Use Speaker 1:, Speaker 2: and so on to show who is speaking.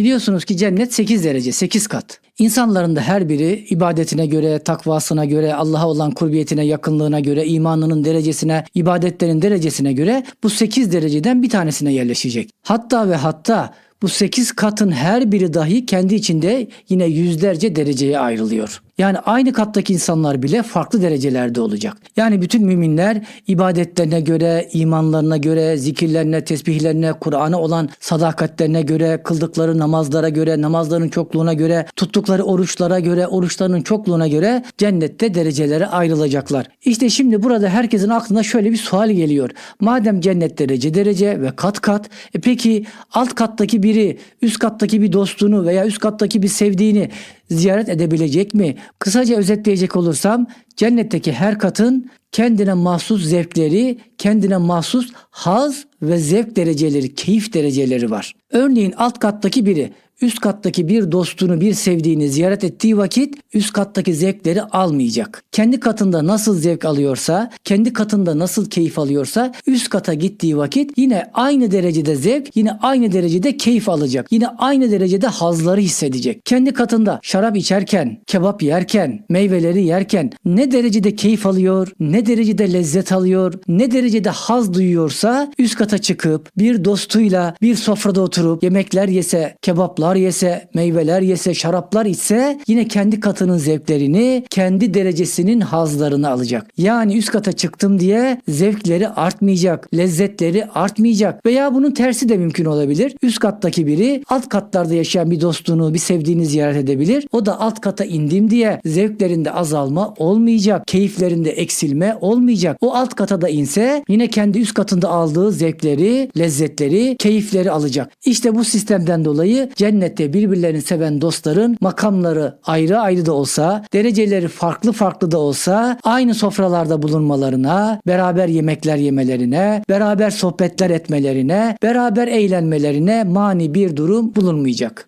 Speaker 1: Biliyorsunuz ki cennet 8 derece, 8 kat. İnsanların da her biri ibadetine göre, takvasına göre, Allah'a olan kurbiyetine, yakınlığına göre, imanının derecesine, ibadetlerin derecesine göre bu 8 dereceden bir tanesine yerleşecek. Hatta ve hatta bu 8 katın her biri dahi kendi içinde yine yüzlerce dereceye ayrılıyor. Yani aynı kattaki insanlar bile farklı derecelerde olacak. Yani bütün müminler ibadetlerine göre, imanlarına göre, zikirlerine, tesbihlerine, Kur'an'a olan sadakatlerine göre, kıldıkları namazlara göre, namazların çokluğuna göre, tuttukları oruçlara göre, oruçlarının çokluğuna göre cennette derecelere ayrılacaklar. İşte şimdi burada herkesin aklına şöyle bir sual geliyor. Madem cennet derece derece ve kat kat, e peki alt kattaki biri, üst kattaki bir dostunu veya üst kattaki bir sevdiğini ziyaret edebilecek mi? Kısaca özetleyecek olursam cennetteki her katın kendine mahsus zevkleri, kendine mahsus haz ve zevk dereceleri, keyif dereceleri var. Örneğin alt kattaki biri üst kattaki bir dostunu, bir sevdiğini ziyaret ettiği vakit üst kattaki zevkleri almayacak. Kendi katında nasıl zevk alıyorsa, kendi katında nasıl keyif alıyorsa üst kata gittiği vakit yine aynı derecede zevk, yine aynı derecede keyif alacak. Yine aynı derecede hazları hissedecek. Kendi katında şarap içerken, kebap yerken, meyveleri yerken ne derecede keyif alıyor, ne derecede lezzet alıyor, ne derecede haz duyuyorsa üst kata çıkıp bir dostuyla bir sofrada oturup yemekler yese, kebaplar yese, meyveler yese, şaraplar içse yine kendi katının zevklerini, kendi derecesinin hazlarını alacak. Yani üst kata çıktım diye zevkleri artmayacak, lezzetleri artmayacak veya bunun tersi de mümkün olabilir. Üst kattaki biri alt katlarda yaşayan bir dostunu, bir sevdiğini ziyaret edebilir. O da alt kata indim diye zevklerinde azalma olmayacak, keyiflerinde eksilme olmayacak. O alt kata da inse yine kendi üst katında aldığı zevkleri, lezzetleri, keyifleri alacak. İşte bu sistemden dolayı cennette birbirlerini seven dostların makamları ayrı ayrı da olsa, dereceleri farklı farklı da olsa aynı sofralarda bulunmalarına, beraber yemekler yemelerine, beraber sohbetler etmelerine, beraber eğlenmelerine mani bir durum bulunmayacak.